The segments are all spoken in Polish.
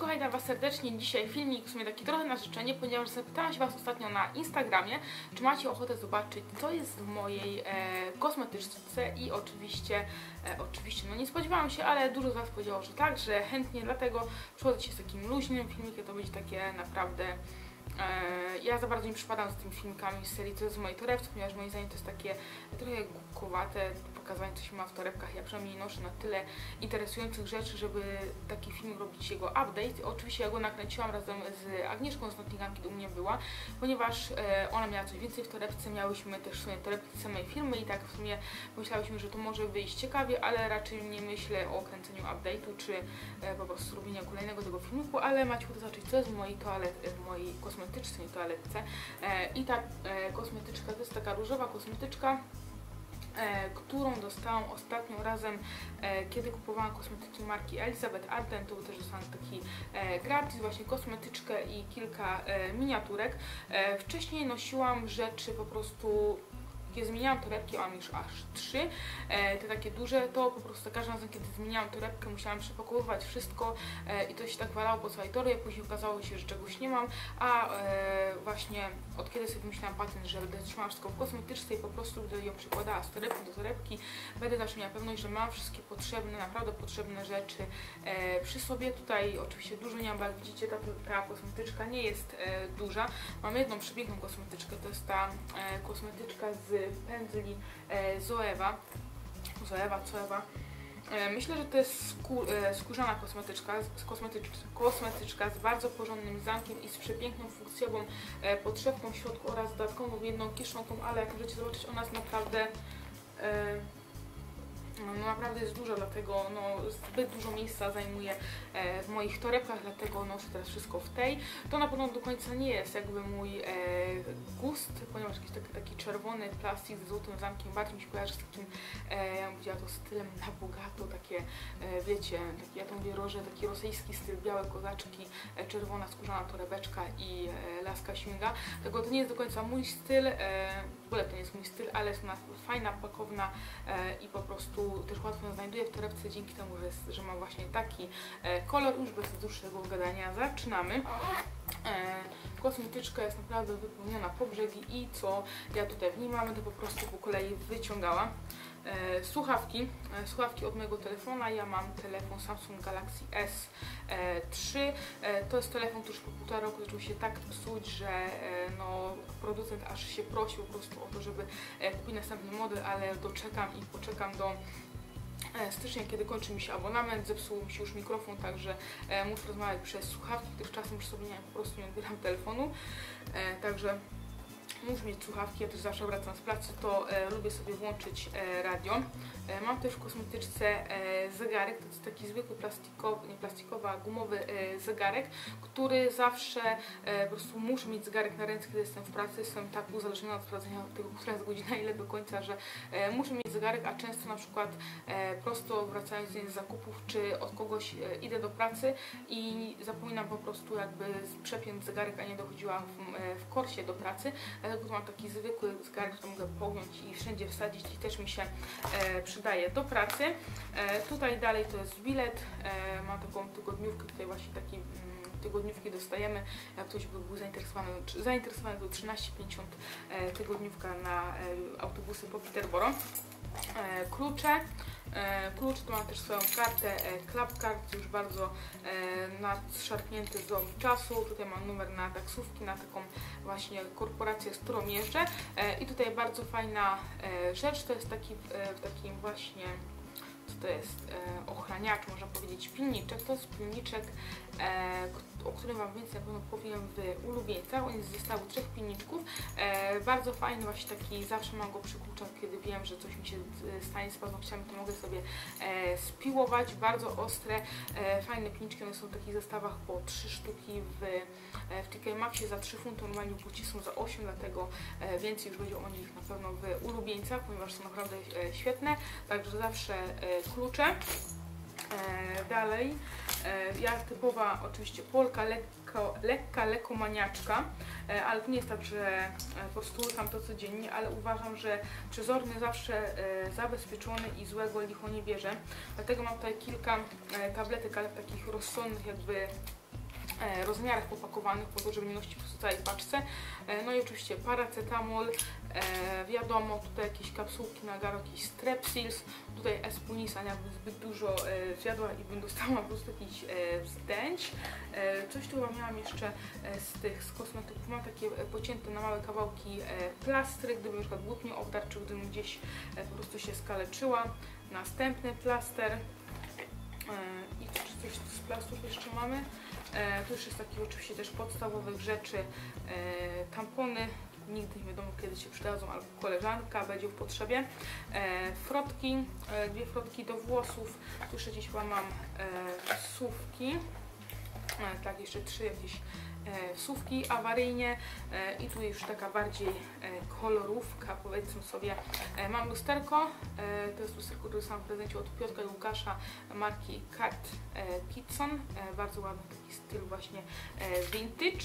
Kocham Was serdecznie. Dzisiaj filmik w sumie taki trochę na życzenie, ponieważ zapytałam się Was ostatnio na Instagramie, czy macie ochotę zobaczyć, co jest w mojej e, kosmetyczce i oczywiście, e, oczywiście, no nie spodziewałam się, ale dużo z Was powiedziało, że tak, że chętnie, dlatego przychodzę się z takim luźnym filmikiem, to będzie takie naprawdę E, ja za bardzo nie przypadam z tymi filmikami z serii Co jest w mojej torebce, ponieważ moim zdaniem to jest takie trochę głupkowate pokazanie co się ma w torebkach. Ja przynajmniej noszę na tyle interesujących rzeczy, żeby taki film robić jego update. Oczywiście ja go nakręciłam razem z Agnieszką z Nottingham, kiedy u mnie była, ponieważ e, ona miała coś więcej w torebce, miałyśmy też torebki samej filmy i tak w sumie myślałyśmy, że to może wyjść ciekawie, ale raczej nie myślę o kręceniu update'u, czy e, po prostu robienia kolejnego tego filmiku, ale macie ochotę zobaczyć co jest w mojej toalet, w mojej kosmetycznej toaletce. E, I ta kosmetyczka to jest taka różowa kosmetyczka, którą dostałam ostatnio razem, kiedy kupowałam kosmetyki marki Elizabeth Arden, to też dostałam taki gratis, właśnie kosmetyczkę i kilka miniaturek. Wcześniej nosiłam rzeczy po prostu kiedy zmieniałam torebki, mam już aż trzy, e, te takie duże, to po prostu za każdym razem, kiedy zmieniałam torebkę, musiałam przepakowywać wszystko e, i to się tak walało po całej torbie, później okazało się, że czegoś nie mam, a e, właśnie od kiedy sobie wymyślałam patent, że będę trzymała wszystko w kosmetyczce i po prostu będę ją przykładała z torebki do torebki, będę zawsze miała pewność, że mam wszystkie potrzebne, naprawdę potrzebne rzeczy przy sobie. Tutaj oczywiście dużo nie mam, bo jak widzicie ta, ta kosmetyczka nie jest duża. Mam jedną przepiękną kosmetyczkę, to jest ta kosmetyczka z pędzli e, Zoewa. Zoewa, Zoewa. E, myślę, że to jest e, skórzana kosmetyczka, kosmetyczka, z bardzo porządnym zamkiem i z przepiękną funkcjową podszewką w środku oraz dodatkową jedną kiszonką, ale jak możecie zobaczyć, ona jest naprawdę no, no naprawdę jest dużo, dlatego no, zbyt dużo miejsca zajmuje w moich torebkach, dlatego noszę teraz wszystko w tej. To na pewno do końca nie jest jakby mój gust, ponieważ jakiś taki, taki czerwony plastik z złotym zamkiem bardziej mi się kojarzy z takim, e, ja bym powiedziała to stylem na bogato, takie e, wiecie, taki, ja to mówię roże, taki rosyjski styl, białe kozaczki, e, czerwona skórzana torebeczka i e, laska śmiga. Tego to nie jest do końca mój styl, e, w ogóle to nie jest mój styl, ale jest ona fajna, pakowna e, i po prostu też łatwo ją znajduję w torebce dzięki temu, że, że ma właśnie taki e, kolor. Już bez dłuższego gadania zaczynamy. E, kosmetyczka jest naprawdę wypełniona po brzegi i co ja tutaj w niej mam, to po prostu po kolei wyciągałam. E, słuchawki, e, słuchawki od mojego telefona, ja mam telefon Samsung Galaxy S3, e, to jest telefon, który już po półtora roku zaczął się tak psuć, że no, producent aż się prosił po prostu o to, żeby kupić następny model, ale doczekam i poczekam do stycznia, kiedy kończy mi się abonament, zepsuł mi się już mikrofon, także e, muszę rozmawiać przez słuchawki, gdyż czasem przy sobie nie, po prostu nie odbieram telefonu, e, także muszę mieć słuchawki, ja też zawsze wracam z pracy, to e, lubię sobie włączyć e, radio. E, mam też w kosmetyczce e, zegarek, to jest taki zwykły plastikowy, nie plastikowy, a gumowy e, zegarek, który zawsze e, po prostu muszę mieć zegarek na ręce, kiedy jestem w pracy, jestem tak uzależniona od sprawdzenia tego, która jest godzina, ile do końca, że muszę mieć zegarek, a często na przykład prosto wracając z zakupów, czy od kogoś idę do pracy i zapominam po prostu jakby przepiąć zegarek, a nie dochodziłam w, w korsie do pracy, tu mam taki zwykły zegarek, który mogę pogiąć i wszędzie wsadzić i też mi się e, przydaje do pracy. E, tutaj dalej to jest bilet, e, mam taką tygodniówkę, tutaj właśnie taki mm, tygodniówki dostajemy, jak ktoś by był zainteresowany, zainteresowany to 13,50 e, tygodniówka na e, autobusy po Peterborough. E, klucze. E, klucze to ma też swoją kartę e, Club Card, już bardzo e, nadszarpnięty z czasu. Tutaj mam numer na taksówki, na taką właśnie korporację, z którą jeżdżę. E, I tutaj bardzo fajna e, rzecz, to jest taki e, w takim właśnie to jest e, ochraniacz, można powiedzieć pilniczek. To jest pilniczek, e, o którym Wam więcej na pewno powiem w ulubieńcach. On jest z zestawu trzech pilniczków. E, bardzo fajny, właśnie taki, zawsze mam go przy kluczach, kiedy wiem, że coś mi się e, stanie z paznokciami, to mogę sobie e, spiłować. Bardzo ostre, e, fajne pilniczki, one są w takich zestawach po 3 sztuki w, e, w TK Maxie za 3 funty, normalnie buci są za 8, dlatego e, więcej już będzie o nich na pewno w ulubieńcach, ponieważ są naprawdę e, świetne. Także zawsze e, klucze. E, dalej, e, ja typowa oczywiście Polka, lekko, lekka lekomaniaczka, e, ale to nie jest tak, że po prostu to codziennie, ale uważam, że przezorny zawsze zabezpieczony i złego licho nie bierze. Dlatego mam tutaj kilka tabletek, ale takich rozsądnych jakby rozmiarach opakowanych po to, żeby nie nosić prostu całej paczce. E, No i oczywiście paracetamol, e, wiadomo, tutaj jakieś kapsułki na garo, jakiś strepsils, tutaj espunisa, jakbym zbyt dużo e, zjadła i bym dostała po prostu jakiś e, wzdęć. E, coś tu miałam jeszcze e, z tych, z kosmetyków, mam takie e, pocięte na małe kawałki e, plastry, gdyby na przykład obdarł, czy gdybym gdzieś e, po prostu się skaleczyła. Następny plaster. E, I coś z plastrów jeszcze mamy? E, tu już jest takich oczywiście też podstawowych rzeczy. E, tampony, nigdy nie wiadomo kiedy się przydadzą, albo koleżanka będzie w potrzebie. E, frotki, dwie frotki do włosów. Tu jeszcze gdzieś chyba mam słówki. Tak, jeszcze trzy jakieś wsówki awaryjnie e, i tu już taka bardziej e, kolorówka, powiedzmy sobie. E, mam lusterko, e, to jest lusterko, które dostałam w prezencie od Piotra i Łukasza marki Cat e, Kitson, e, bardzo ładny taki styl właśnie e, vintage.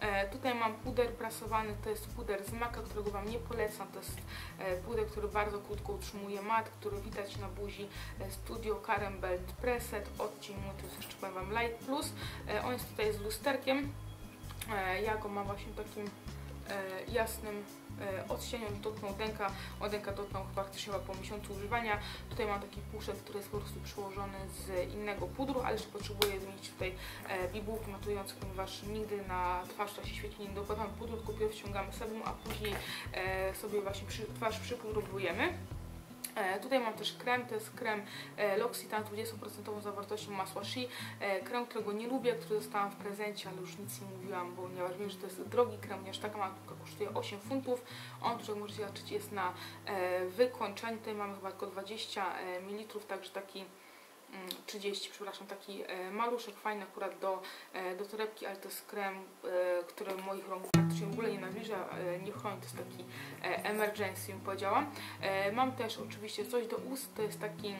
E, tutaj mam puder prasowany, to jest puder z Maka, którego Wam nie polecam. To jest e, puder, który bardzo krótko utrzymuje mat, który widać na buzi. E, Studio Karen Belt Preset, odcień mój, to jest jeszcze powiem Wam Light Plus. On jest tutaj z lusterkiem. Ja go mam właśnie takim jasnym e, odcieniu, dotknął dęka, o dęka dotknął chyba chyba po miesiącu używania. Tutaj mam taki puszek, który jest po prostu przyłożony z innego pudru, ale jeszcze potrzebuję zmienić tutaj e, bibułki matujące, ponieważ nigdy na twarz to się świeci nie dokładamy pudru, tylko pierw ściągamy sebum, a później e, sobie właśnie przy, twarz przypudrowujemy. E, Tutaj mam też krem, to jest krem e, L'Occitane z 20% zawartością masła Shea. Krem, którego nie lubię, który dostałam w prezencie, ale już nic nie mówiłam, bo ponieważ wiem, że to jest drogi krem, ponieważ taka matka kosztuje 8 funtów. On, którego możecie zobaczyć, jest na e, wykończeniu. Tutaj mamy chyba tylko 20 e, ml, także taki mm, 30, przepraszam, taki maluszek, fajny akurat do, do torebki, ale to jest krem, który moich rąk praktycznie w ogóle nie nawilża, e, nie chroni, to jest taki e, emergency, bym powiedziała. E, mam też oczywiście coś do ust, to jest taki mm,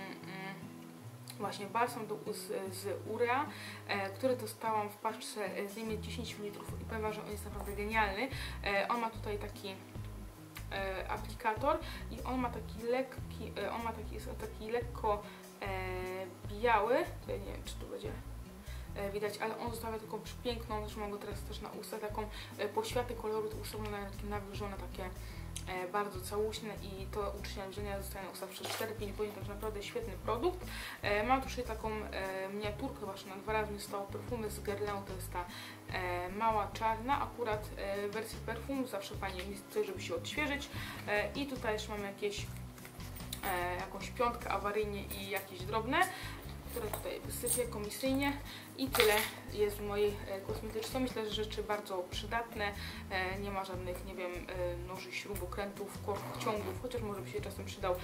właśnie balsam do ust z urea, który dostałam w paczce z nim 10 ml i powiem że on jest naprawdę genialny. On ma tutaj taki aplikator i on ma taki lekki, on ma taki, taki lekko biały, nie wiem czy będzie widać, ale on zostawia taką piękną, zresztą mam go teraz też na usta, taką e, poświatę koloru, te usta wyglądają takie nawilżone, takie e, bardzo całuśne i to uczycie nawilżenia zostaje na usta przez 4-5 godzin, także naprawdę świetny produkt. E, mam tutaj taką e, miniaturkę właśnie na dwa razy mi zostało perfumy z Guerlain, to jest ta e, mała czarna, akurat e, w wersji perfum, zawsze fajnie coś, żeby się odświeżyć e, i tutaj jeszcze mam jakieś e, jakąś piątkę awaryjnie i jakieś drobne, które tutaj wysypię komisyjnie i tyle jest w mojej e, kosmetyczce. Myślę, że rzeczy bardzo przydatne, e, nie ma żadnych, nie wiem, e, noży, śrubokrętów, korków, ciągów, chociaż może by się czasem przydał,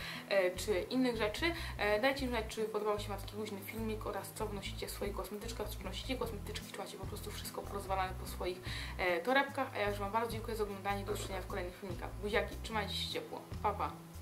czy innych rzeczy. Dajcie znać, czy podobał się Wam taki luźny filmik oraz co wnosicie w swoich kosmetyczkach, czy wnosicie kosmetyczki, czy macie po prostu wszystko porozwalane po swoich torebkach, a ja już Wam bardzo dziękuję za oglądanie, do usłyszenia w kolejnych filmikach. Buziaki, trzymajcie się ciepło, pa pa!